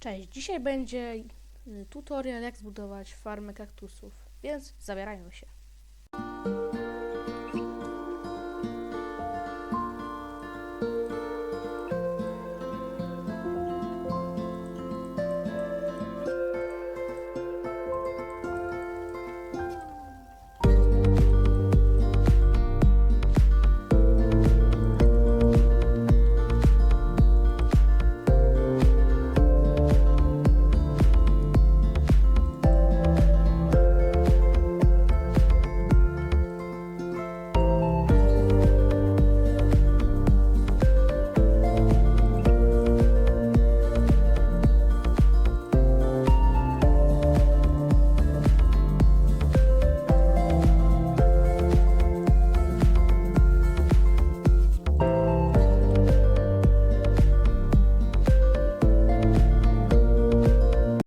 Cześć, dzisiaj będzie y, tutorial jak zbudować farmę kaktusów, więc zabierają się.